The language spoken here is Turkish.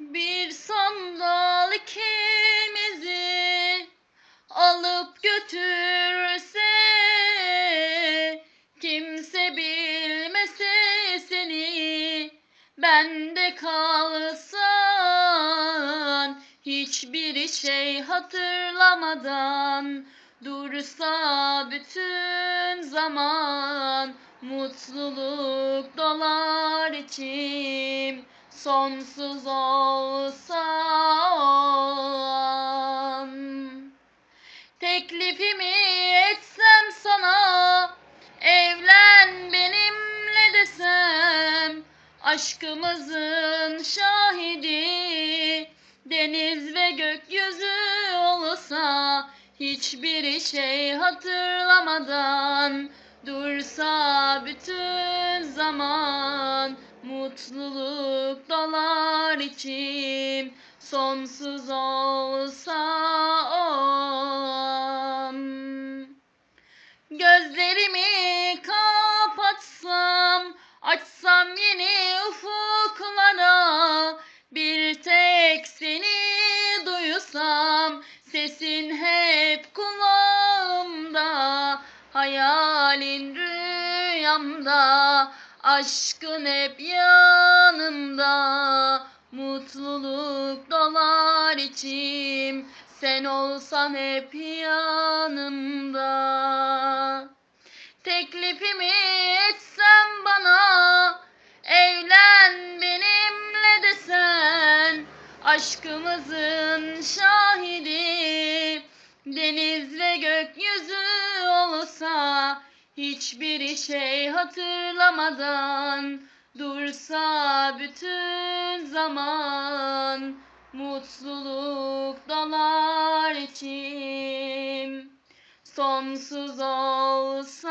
Bir sandal ikimizi alıp götürse kimse bilmese seni bende kalsan hiçbir şey hatırlamadan dursa bütün zaman mutluluk dolar içim sonsuz olsa o an. Teklifimi etsem sana evlen benimle desem aşkımızın şahidi deniz ve gökyüzü olsa hiçbir şey hatırlamadan dursa bütün zaman mutluluk dolar içim sonsuz olsa o an. Gözlerimi kapatsam, açsam yeni ufuklara, bir tek seni duysam, sesin hep kulağımda, hayalin rüyamda, aşkın hep yanımda, mutluluk dolar içim, sen olsan hep yanımda. Teklifimi etsem bana evlen benimle desen aşkımızın şahidi deniz ve gökyüzü hiçbir şey hatırlamadan dursa bütün zaman mutluluk dolar içim. Sonsuz olsa